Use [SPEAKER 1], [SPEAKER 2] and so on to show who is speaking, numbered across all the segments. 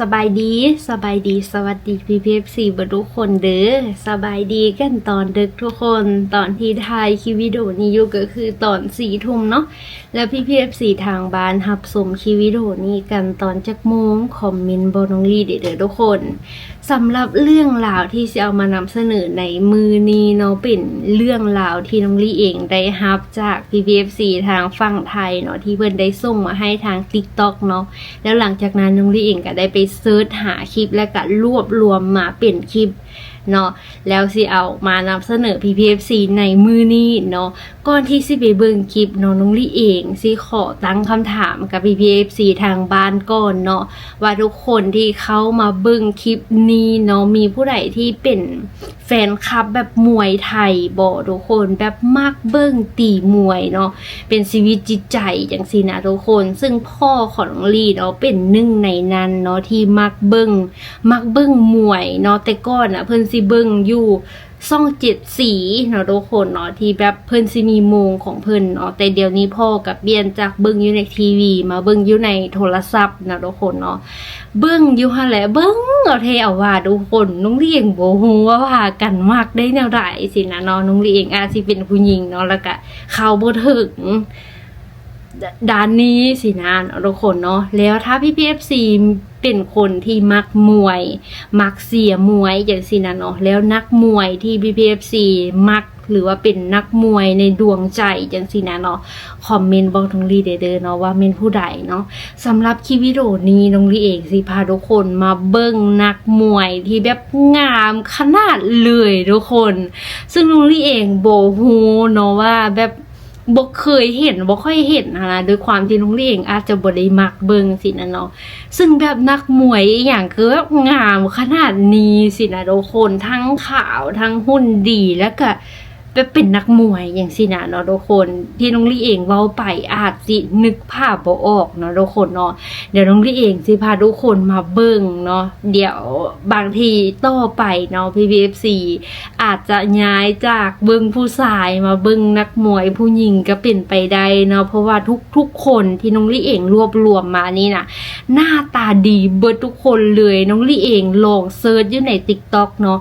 [SPEAKER 1] สบายดีสบายดีสวัสดีพี่พีเอฟซีบทุกคนเด้อสบายดีกันตอนดึกทุกคนตอนที่ถ่ายคลิปวิดีโอนี้อยู่ก็คือตอนสี่ทุ่มเนาะแล้วพี่พีเอฟซีทางบ้านหับสมคลิปวิดีโอนี้กันตอนจักโมงคอมเมนต์บน้องลีเด้อทุกคน สำหรับเรื่องราวที่จะเอามานำเสนอในมือนี้เนาะเป็นเรื่องราวที่น้องลี่เองได้รับจากพี่พีเอฟซีทางฝั่งไทยเนาะที่เพิ่นได้ส่งมาให้ทาง TikTok เนาะแล้วหลังจากนั้นน้องลี่เองก็ได้ไปเซิร์ชหาคลิปและก็รวบรวมมาเป็นคลิป เนาะแล้วสิเอามานำเสนอ PPFC ในมือนี้เนาะก่อนที่สิไปเบิ่งคลิปเนาะน้องลี่เองสิขอตั้งคำถามกับ PPFC ทางบ้านก่อนเนาะว่าทุกคนที่เขามาเบิ่งคลิปนี้เนาะมีผู้ใดที่เป็นแฟนคลับแบบมวยไทยบ่ทุกคนแบบมักเบิ่งตีมวยเนาะเป็นชีวิตจิตใจอย่างสินะทุกคน ซึ่งพ่อของน้องลี่เนาะเป็นหนึ่งในนั้นเนาะที่มักเบิงมักเบิงมวยเนาะแต่ก่อนอะเพิ่นสิเบิงอยู่ซ่องเจ็ดสีเนาะทุกคนเนาะที่แบบเพิ่นสิมีมงของเพิ่นเนาะแต่เดี๋ยวนี้พ่อกับเบียนจากเบิงอยู่ในทีวี มาเบิงอยู่ในโทรศัพท์เนาะทุกคนเนาะเบิ้งอยู่หั่นแหละเบิ้งเอาเทเอาว่าทุกคนน้องเลียงบ่ฮู้ว่าว่ากันมากได้แนวใดสินะเนาะน้องเลียงอาจสิเป็นผู้หญิงเนาะแล้วก็เขาบ่ถึงด้านนี้สินะทุกคนเนาะแล้วถ้าพี่ PFC เเป็นคนที่มักมวย มักเสียมวยอย่างสินะเนาะแล้วนักมวยที่ PPFC มักหรือว่าเป็นนักมวยในดวงใจจังสินะเนาะคอมเมนต์บอกทงลีเด้อเนาะว่าเมนผู้ใดเนาะสำหรับคลิปวิดีโอนี้น้องลีเองสิพาทุกคนมาเบิ่งนักมวยที่แบบงามขนาดเลยทุกคน ซึ่งน้องลีเองโบฮูเนาะว่าแบบ บ่เคยเห็นบ่ค่อยเห็นนะโดยความที่น้องลีเองอาจจะบ่ได้มักเบิ่งสินะเนาะซึ่งแบบนักมวยอย่างคือแบบงามขนาดนี้สินะทุกคนทั้งขาวทั้งหุ่นดีแล้วก็ แบบเป็นนักมวยอย่างสินะเนาะทุกคนที่น้องลี่เองเว้าไปอาจสินึกภาพบ่ออกเนาะทุกคนเนาะเดี๋ยวน้องลี่เองสิพาทุกคนมาเบิ่งเนาะเดี๋ยวบางทีต่อไปเนาะ PPFC อฟซีอาจจะย้ายจากเบิ่งผู้ชายมาเบิ่งนักมวยผู้หญิงก็เป็นไปได้เนาะเพราะว่าทุกทุกคนที่น้องลี่เองรวบรวมมานี่นะหน้าตาดีเบิดทุกคนเลยน้องลี่เองลองเซิร์ชอยู่ใน t ิ k t o k เนาะ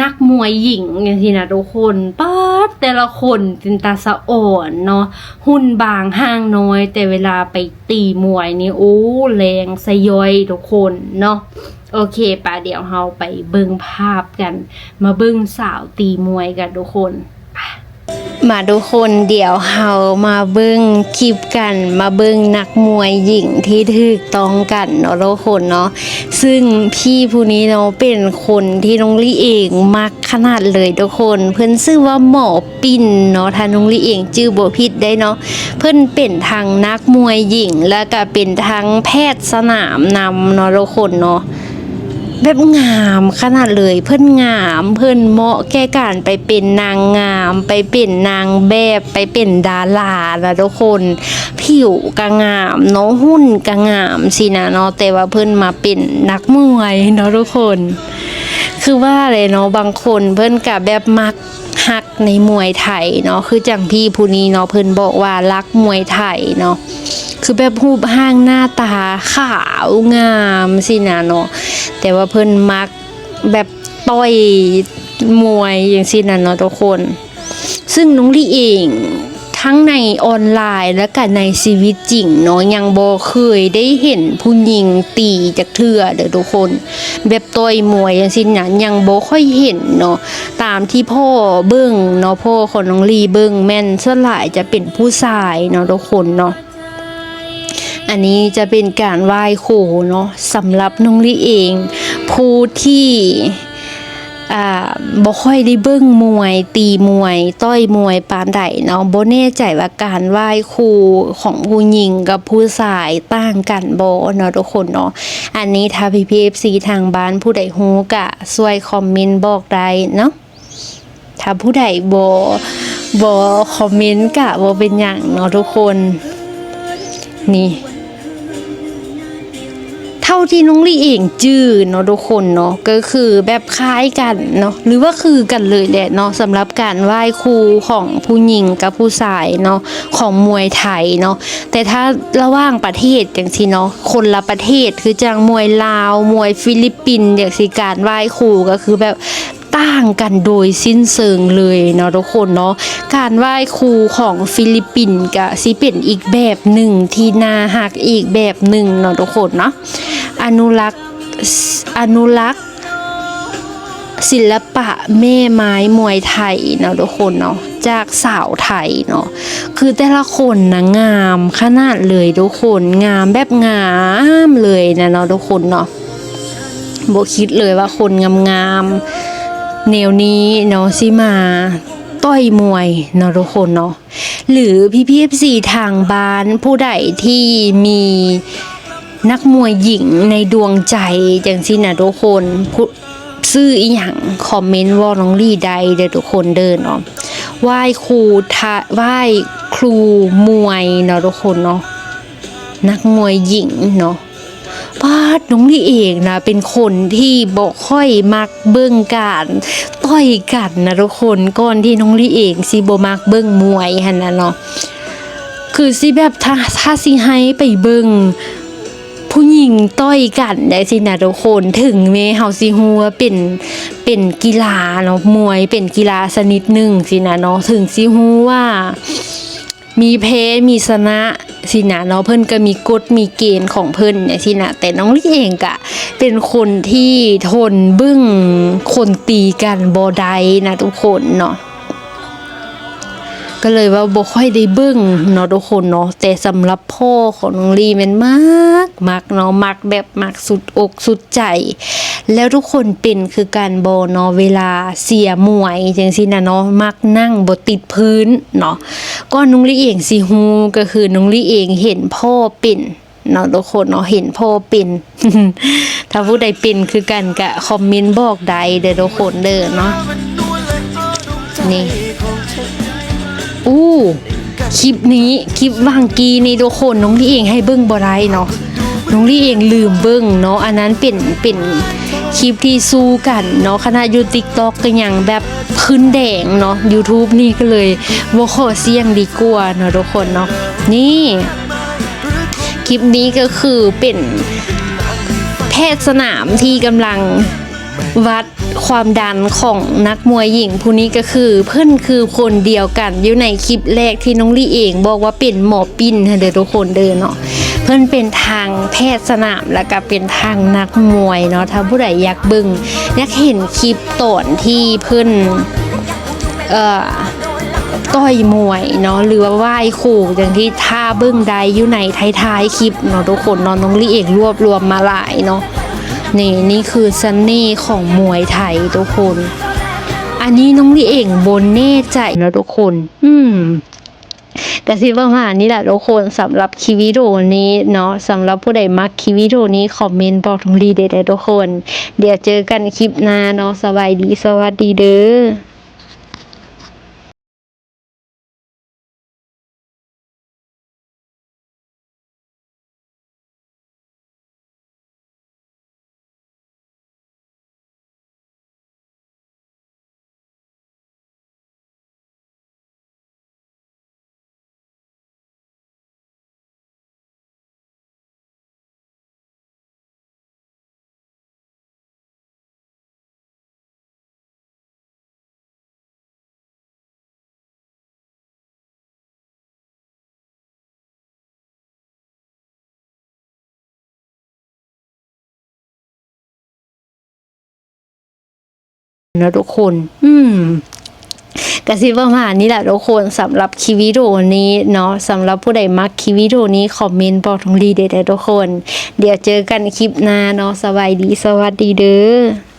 [SPEAKER 1] นักมวยหญิงอย่างที่นะทุกคนป๊าดแต่ละคนจินตาสะอ่อนเนาะหุ่นบางห้างน้อย แต่เวลาไปตีมวยนี่โอ้แรงสยอยทุกคนเนาะโอเคป่ะเดี๋ยวเราไปเบิ่งภาพกัน มาเบิ่งสาวตีมวยกันทุกคน มาทุกคนเดี๋ยวเฮามาเบิ้งคลิปกัน มาเบิ้งนักมวยหญิงที่ถูกต้องกันเนาะทุกคนเนาะซึ่งพี่ผู้นี้เนาะเป็นคนที่น้องลี่เองมักขนาดเลยทุกคน เพิ่อนชื่อว่าหมอปิ่นเนาะถ้าน้องลี่เองชื่อบ่ผิดได้เนาะเพิ่อนเป็นทางนักมวยหญิง แล้วก็เป็นทั้งแพทย์สนามนำเนาะทุกคนเนาะ แบบงามขนาดเลยเพิ่อนงามเพิ่อนเหมาะแก่การไปเป็นนางงาม ไปเป็นนางแบบไปเป็นดาราละทุกคน ผิวก็งามเนาะหุ่นก็งามสินะเนาะแต่ว่าเพิ่อนมาเป็นนักมวยเนาะทุกคน คือว่าเลยเนาะบางคนเพิ่อนกับแบบมักฮักในมวยไทยเนาะคือจังพี่ผู้นี้เนาะเพิ่อนบอกว่ารักมวยไทยเนาะ คือแบบรูปห้างหน้าตาขาวงามสินะเนาะแต่ว่าเพิ่นมักแบบต่อยมวยอย่างสินะเนาะทุกคน ซึ่งน้องลี่เองทั้งในออนไลน์และก็ในชีวิตจริงเนาะยังบ่เคยได้เห็นผู้หญิงตีจากเทือเด้อทุกคน แบบต่อยมวยอย่างสินะยังบ่ค่อยเห็นเนาะตามที่พ่อเบิ่งเนาะพ่อของน้องลีเบิ่งแม่นส่วนหลายจะเป็นผู้ชายเนาะทุกคนเนาะ อันนี้จะเป็นการไหว้ครูเนาะสำหรับน้องลี่เอง ผู้ที่บ่ค่อยได้เบิ่งมวย ตีมวย ต้อยมวยปานใดเนาะบ่แน่ใจว่าการไหว้ครูของผู้หญิงกับผู้ชายต่างกันบ่เนาะทุกคนเนาะอันนี้ถ้าพี่พี FC ทางบ้านผู้ใดฮู้ก็ช่วยคอมเมนต์บอกได้เนาะถ้าผู้ใดบ่บ่คอมเมนต์ก็บ่เป็นหยังเนาะทุกคน นี่ เท่าที่น้องลี่เองจืดเนาะทุกคนเนาะก็คือแบบคล้ายกันเนาะหรือว่าคือกันเลยแหละเนาะสำหรับการไหว้ครูของผู้หญิงกับผู้ชายเนาะของมวยไทยเนาะแต่ถ้าระหว่างประเทศอย่างที่เนาะคนละประเทศคือจังมวยลาว มวยฟิลิปปินส์อย่างสิการไหว้ครูก็คือแบบ ต่างกันโดยสิ้นเชิงเลยเนาะทุกคนเนาะการไหว้ครูของฟิลิปปินส์ก็สิเป็นอีกแบบหนึ่งที่น่าหักอีกแบบหนึ่งเนาะทุกคนเนาะอนุรักษ์อนุรักษ์ศิลปะแม่ไม้มวยไทยเนาะทุกคนเนาะจากสาวไทยเนาะคือแต่ละคนนะงามขนาดเลยทุกคนงามแบบงามเลยนะเนาะทุกคนเนาะโบคิดเลยว่าคนงามๆ แนวนี้เนาะสิมาต้อยมวยเนาะทุกคนเนาะหรือพี่พีเอฟซีทางบ้านผู้ใดที่มีนักมวยหญิงในดวงใจจังสินะทุกคนผู้ซื้ออีหยังคอมเมนต์ว่าน้องลี่ใดเด้อทุกคนเดินเนาะไหว้ครูทะไหว้ครูมวยเนาะทุกคนเนาะนักมวยหญิงเนาะ พาดน้องลี่เองนะเป็นคนที่บอกค่อยมักเบิ่งการต่อยกันนะทุกคนก่อนที่น้องลี่เองสิบ่มักเบิ่งมวยหั่นน่ะเนาะคือสิแบบถ้าถ้าสิให้ไปเบิ่งผู้หญิงต้อยกันได้สินะทุกคนถึงแม้เฮาสิฮู้ว่าเป็นเป็นกีฬาเนาะมวยเป็นกีฬาชนิดหนึ่งสินะเนาะถึงสิฮู้ว่า มีแพ้มีชนะสินะเนาะเพิ่นก็มีกฎมีเกณฑ์ของเพิ่นเนี่ยสินะแต่น้องลีเองกะ เป็นคนที่ทนเบึ้งคนตีกันบ่ได้นะทุกคนเนาะก็เลยว่าบ่ค่อยได้เบิ่งเนาะทุกคนเนาะแต่สำหรับพ่อของน้องลีแมันมากมักเนาะมักแบบมักสุดอกสุดใจ แล้วทุกคนเป็นคือการบ่เนาะเวลาเสียมวยจังซี่นะเนาะมักนั่งบติดพื้นเนาะก็นุ้งลี่เองสิฮูก็คือนุ้งลี่เองเห็นพ่อเป็นเนาะทุกคนเนาะเห็นพ่อเป็นถ้าผู้ใดเป็นคือกันก็คอมเมนต์บอกใดเด้อทุกคนเด้อเนาะนี่อู้คลิปนี้คลิปวางกีนี่ทุกคนน้องลี่เองให้เบิ้งบ่ได้เนาะน้องลี่เองลืมเบิ้งเนาะอันนั้นเป็นเป็น คลิปที่สู้กันเนาะขณะอยู่ TikTok ก็ยังแบบขึ้นแดงเนาะ YouTube นี่ก็เลยบ่ขอเสี่ยงดีกว่าเนาะทุกคนเนาะนี่คลิปนี้ก็คือเป็นแพทย์สนามที่กำลังวัดความดันของนักมวยหญิงผู้นี้ก็คือเพื่อนคือคนเดียวกันอยู่ในคลิปแรกที่น้องลี่เอง บอกว่าเป็นหมอปิ้นเด้อทุกคนเด้อเนาะ เพื่นเป็นทางแพทย์สนามแล้วก็เป็นทางนักมวยเนาะถ้าผู้ใดอยากเบิ่งอยากเห็นคลิปตอนที่เพื่นเอ่อต้อยมวยเนาะหรือว่าไหว้ครูอย่างที่ท่าเบิ้งใดอยู่ในท้ายๆคลิปเนาะทุกคนเนาะน้องลี่เอกรวบรวมมาหลายเนาะนี่นี่คือเสน่ห์ของมวยไทยทุกคน อันนี้น้องลี่เอกบนแน่ใจนะทุกคน อืม แต่สิประมาณนี้แหละทุกคนสำหรับคลิปวิดีโอนี้เนาะสำหรับผู้ใดมักคลิปวิดีโอนี้คอมเมนต์บอกตรงลี่ได้เลยทุกคน เดี๋ยวเจอกันคลิปหน้าเนาะสบายดีสวัสดีเด้อ นะทุกคน อืมกสิประมาณนี้แหละทุกคนสำหรับคลิปวิดีโอนี้เนาะสำหรับผู้ใดมักคลิปวิดีโอนี้คอมเมนต์บอกทองรีเด็ดทุกคน เดี๋ยวเจอกันคลิปหน้าเนาะสบายดีสวัสดีเด้อ